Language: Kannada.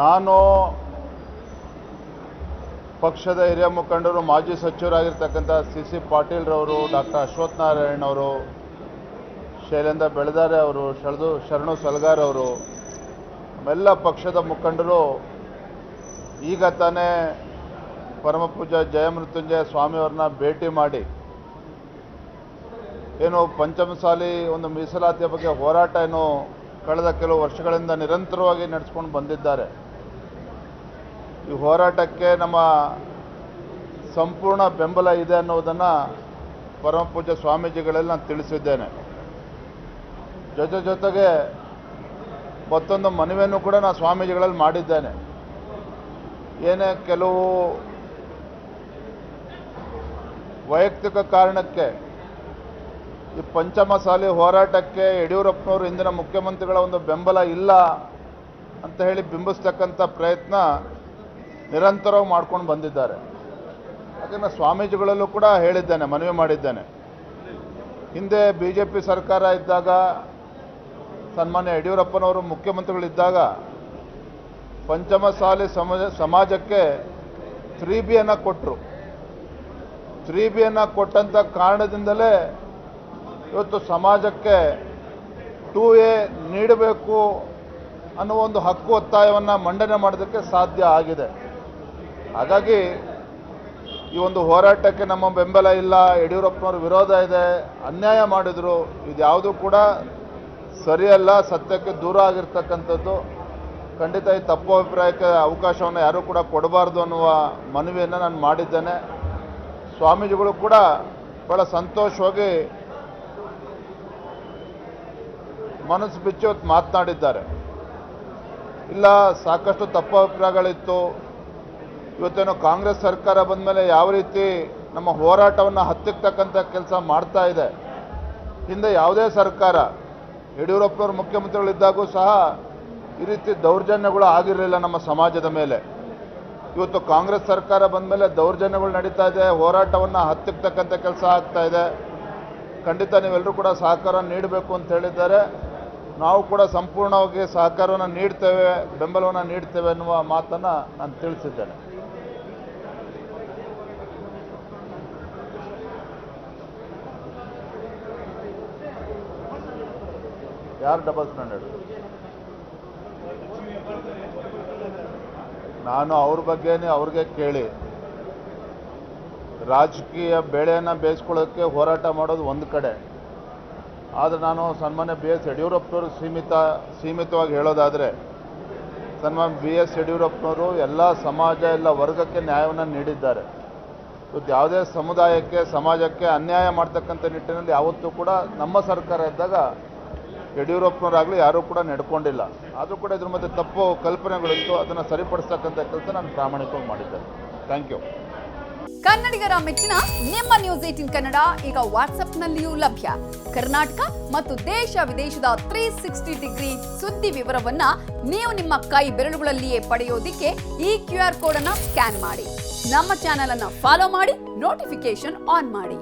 ನಾನು ಪಕ್ಷದ ಹಿರಿಯ ಮುಖಂಡರು, ಮಾಜಿ ಸಚಿವರಾಗಿರ್ತಕ್ಕಂಥ ಸಿ ಸಿ ಪಾಟೀಲ್ರವರು ಡಾಕ್ಟರ್ ಅಶ್ವಥ್ ನಾರಾಯಣ್ ಅವರು, ಶೈಲೇಂದ್ರ ಬೆಳದಾರೆ ಅವರು, ಶರದು, ಶರಣು ಸಲ್ಗಾರ್ ಅವರು, ಎಲ್ಲ ಪಕ್ಷದ ಮುಖಂಡರು ಈಗ ತಾನೇ ಪರಮಪೂಜ ಜಯಮೃತ್ಯುಂಜಯ ಸ್ವಾಮಿಯವ್ರನ್ನ ಭೇಟಿ ಮಾಡಿ, ಏನು ಪಂಚಮಸಾಲಿ ಒಂದು ಮೀಸಲಾತಿಯ ಬಗ್ಗೆ ಹೋರಾಟ ಏನು ಕಳೆದ ಕೆಲವು ವರ್ಷಗಳಿಂದ ನಿರಂತರವಾಗಿ ನಡೆಸ್ಕೊಂಡು ಬಂದಿದ್ದಾರೆ. ಈ ಹೋರಾಟಕ್ಕೆ ನಮ್ಮ ಸಂಪೂರ್ಣ ಬೆಂಬಲ ಇದೆ ಅನ್ನೋದನ್ನು ಪರಮ ಪೂಜ್ಯ ಸ್ವಾಮೀಜಿಗಳಲ್ಲಿ ನಾನು ತಿಳಿಸಿದ್ದೇನೆ. ಜೊತೆ ಜೊತೆಗೆ ಮತ್ತೊಂದು ಮನವಿಯನ್ನು ಕೂಡ ನಾನು ಸ್ವಾಮೀಜಿಗಳಲ್ಲಿ ಮಾಡಿದ್ದೇನೆ. ಏನೇ ಕೆಲವು ವೈಯಕ್ತಿಕ ಕಾರಣಕ್ಕೆ ಈ ಪಂಚಮಸಾಲಿ ಹೋರಾಟಕ್ಕೆ ಯಡಿಯೂರಪ್ಪನವರು ಇಂದಿನ ಮುಖ್ಯಮಂತ್ರಿಗಳ ಒಂದು ಬೆಂಬಲ ಇಲ್ಲ ಅಂತ ಹೇಳಿ ಬಿಂಬಿಸ್ತಕ್ಕಂಥ ಪ್ರಯತ್ನ ನಿರಂತರವಾಗಿ ಮಾಡ್ಕೊಂಡು ಬಂದಿದ್ದಾರೆ. ಅದನ್ನು ಸ್ವಾಮೀಜಿಗಳಲ್ಲೂ ಕೂಡ ಹೇಳಿದ್ದೇನೆ, ಮನವಿ ಮಾಡಿದ್ದೇನೆ. ಹಿಂದೆ ಬಿ ಜೆ ಪಿ ಸರ್ಕಾರ ಇದ್ದಾಗ, ಸನ್ಮಾನ್ಯ ಯಡಿಯೂರಪ್ಪನವರು ಮುಖ್ಯಮಂತ್ರಿಗಳಿದ್ದಾಗ ಪಂಚಮಸಾಲಿ ಸಮಾಜ ಸಮಾಜಕ್ಕೆ ತ್ರೀ ಬಿಯನ್ನು ಕೊಟ್ಟರು ತ್ರೀ ಬಿಯನ್ನು ಕೊಟ್ಟಂಥ ಕಾರಣದಿಂದಲೇ ಇವತ್ತು ಸಮಾಜಕ್ಕೆ ಟೂ ಎ ನೀಡಬೇಕು ಅನ್ನೋ ಒಂದು ಹಕ್ಕು ಒತ್ತಾಯವನ್ನು ಮಂಡನೆ ಮಾಡೋದಕ್ಕೆ ಸಾಧ್ಯ ಆಗಿದೆ. ಹಾಗಾಗಿ ಈ ಒಂದು ಹೋರಾಟಕ್ಕೆ ನಮ್ಮ ಬೆಂಬಲ ಇಲ್ಲ, ಯಡಿಯೂರಪ್ಪನವ್ರ ವಿರೋಧ ಇದೆ, ಅನ್ಯಾಯ ಮಾಡಿದರು ಇದ್ಯಾವುದು ಕೂಡ ಸರಿಯಲ್ಲ, ಸತ್ಯಕ್ಕೆ ದೂರ ಆಗಿರ್ತಕ್ಕಂಥದ್ದು. ಖಂಡಿತ ಈ ತಪ್ಪು ಅಭಿಪ್ರಾಯಕ್ಕೆ ಅವಕಾಶವನ್ನು ಯಾರೂ ಕೂಡ ಕೊಡಬಾರ್ದು ಅನ್ನುವ ಮನವಿಯನ್ನು ನಾನು ಮಾಡಿದ್ದೇನೆ. ಸ್ವಾಮೀಜಿಗಳು ಕೂಡ ಭಾಳ ಸಂತೋಷವಾಗಿ ಮನಸ್ಸು ಬಿಚ್ಚಿ ಮಾತನಾಡಿದ್ದಾರೆ. ಇಲ್ಲ, ಸಾಕಷ್ಟು ತಪ್ಪು ಅಭಿಪ್ರಾಯಗಳಿತ್ತು. ಇವತ್ತೇನೋ ಕಾಂಗ್ರೆಸ್ ಸರ್ಕಾರ ಬಂದ ಮೇಲೆ ಯಾವ ರೀತಿ ನಮ್ಮ ಹೋರಾಟವನ್ನು ಹತ್ತಿಕ್ತಕ್ಕಂಥ ಕೆಲಸ ಮಾಡ್ತಾ ಇದೆ. ಹಿಂದೆ ಯಾವುದೇ ಸರ್ಕಾರ, ಯಡಿಯೂರಪ್ಪನವರು ಮುಖ್ಯಮಂತ್ರಿಗಳಿದ್ದಾಗೂ ಸಹ ಈ ರೀತಿ ದೌರ್ಜನ್ಯಗಳು ಆಗಿರಲಿಲ್ಲ ನಮ್ಮ ಸಮಾಜದ ಮೇಲೆ. ಇವತ್ತು ಕಾಂಗ್ರೆಸ್ ಸರ್ಕಾರ ಬಂದ ಮೇಲೆ ದೌರ್ಜನ್ಯಗಳು ನಡೀತಾ ಇದೆ, ಹೋರಾಟವನ್ನು ಹತ್ತಿಕ್ತಕ್ಕಂಥ ಕೆಲಸ ಆಗ್ತಾ ಇದೆ. ಖಂಡಿತ ನೀವೆಲ್ಲರೂ ಕೂಡ ಸಹಕಾರ ನೀಡಬೇಕು ಅಂತ ಹೇಳಿದ್ದಾರೆ. ನಾವು ಕೂಡ ಸಂಪೂರ್ಣವಾಗಿ ಸಹಕಾರವನ್ನು ನೀಡ್ತೇವೆ, ಬೆಂಬಲವನ್ನು ನೀಡ್ತೇವೆ ಅನ್ನುವ ಮಾತನ್ನು ನಾನು ತಿಳಿಸಿದ್ದೇನೆ. ಯಾರು ಡಬಲ್ ಸ್ಟ್ಯಾಂಡರ್ಡ್ ನಾನು ಅವ್ರ ಬಗ್ಗೆನೇ ಅವ್ರಿಗೆ ಕೇಳಿ. ರಾಜಕೀಯ ಬೆಳೆಯನ್ನು ಬೇಯಿಸ್ಕೊಳ್ಳೋಕ್ಕೆ ಹೋರಾಟ ಮಾಡೋದು ಒಂದು ಕಡೆ. ಆದರೆ ನಾನು ಸನ್ಮಾನ್ಯ ಬಿ ಎಸ್ ಯಡಿಯೂರಪ್ಪನವರು ಸೀಮಿತ, ಸೀಮಿತವಾಗಿ ಹೇಳೋದಾದರೆ, ಸನ್ಮಾನ್ಯ ಬಿ ಎಸ್ ಯಡಿಯೂರಪ್ಪನವರು ಎಲ್ಲ ಸಮಾಜ, ಎಲ್ಲ ವರ್ಗಕ್ಕೆ ನ್ಯಾಯವನ್ನು ನೀಡಿದ್ದಾರೆ. ಇವತ್ತು ಯಾವುದೇ ಸಮುದಾಯಕ್ಕೆ, ಸಮಾಜಕ್ಕೆ ಅನ್ಯಾಯ ಮಾಡ್ತಕ್ಕಂಥ ನಿಟ್ಟಿನಲ್ಲಿ ಯಾವತ್ತೂ ಕೂಡ ನಮ್ಮ ಸರ್ಕಾರ ಇದ್ದಾಗ ಯಡಿಯೂರಪ್ಪನವರಾಗಲಿ ಯಾರೂ ಕೂಡ ನಡ್ಕೊಂಡಿಲ್ಲ. ಆದರೂ ಕೂಡ ಇದ್ರ ಮಧ್ಯೆ ತಪ್ಪು ಕಲ್ಪನೆಗಳಿತ್ತು. ಅದನ್ನು ಸರಿಪಡಿಸ್ತಕ್ಕಂಥ ಕೆಲಸ ನಾನು ಪ್ರಾಮಾಣಿಕವಾಗಿ ಮಾಡಿದ್ದೇನೆ. ಥ್ಯಾಂಕ್ ಯು ಕನ್ನಡಿಗರ ಮೆಚ್ಚಿನ ನಿಮ್ಮ ನ್ಯೂಸ್ ಏಟಿನ್ ಕನ್ನಡ ಈಗ ವಾಟ್ಸ್ಆಪ್ನಲ್ಲಿಯೂ ಲಭ್ಯ. ಕರ್ನಾಟಕ ಮತ್ತು ದೇಶ ವಿದೇಶದ ತ್ರೀ ಸಿಕ್ಸ್ಟಿ ಡಿಗ್ರಿ ಸುದ್ದಿ ವಿವರವನ್ನ ನೀವು ನಿಮ್ಮ ಕೈ ಬೆರಳುಗಳಲ್ಲಿಯೇ ಪಡೆಯೋದಿಕ್ಕೆ ಈ ಕ್ಯೂ ಆರ್ ಕೋಡ್ ಅನ್ನ ಸ್ಕ್ಯಾನ್ ಮಾಡಿ. ನಮ್ಮ ಚಾನೆಲ್ ಅನ್ನ ಫಾಲೋ ಮಾಡಿ ನೋಟಿಫಿಕೇಶನ್ ಆನ್ ಮಾಡಿ.